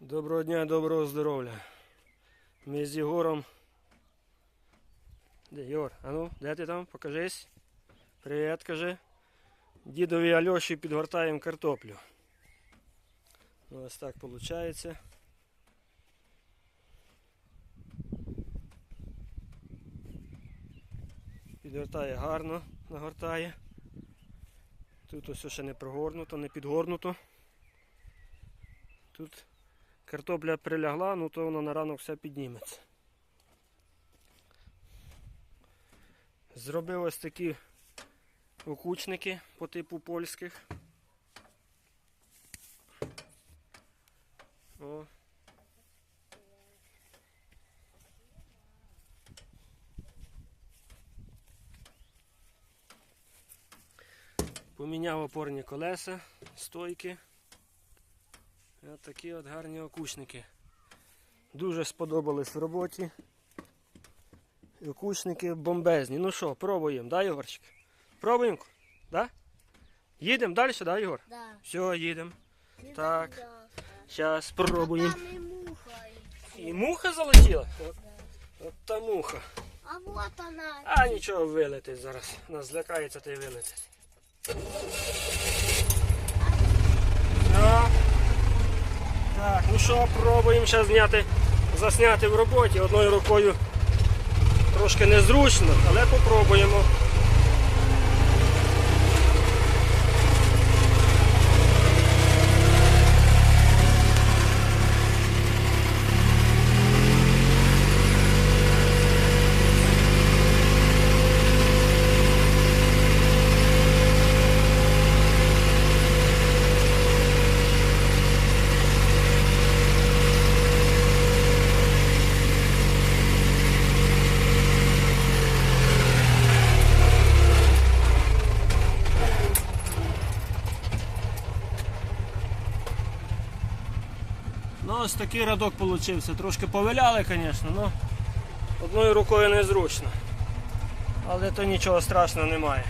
Доброго дня, доброго здоров'я. Ми з Єгором. Де Єгор? А ну, де ти там? Покажись. Привіт, кажи. Дідові Альоші підгортаємо картоплю. Ну, Ось так виходить. Підгортає гарно, нагортає. Тут ось ще не прогорнуто, не підгорнуто. Тут картопля прилягла, ну то воно на ранок все підніметься. Зробив ось такі окучники по типу польських. О. Поміняв опорні колеса, стойки. От такі от гарні окучники. Дуже сподобались в роботі. Окучники бомбезні. Ну що, пробуємо, да, Єгорчик? Пробуємо? Да? Їдемо далі, да, Єгор? Да. Все, їдемо. Так. Зараз спробуємо. Там муха. І муха залетіла? От, от та муха. А вот она. А нічого вилетить зараз. Нас злякається та й вилетить. Що, пробуємо зараз зняти, засняти в роботі. Одною рукою трошки незручно, але попробуємо. Ну, ось такий радок вийшов. Трошки повиляли, звісно, але одною рукою незручно. Але то нічого страшного немає.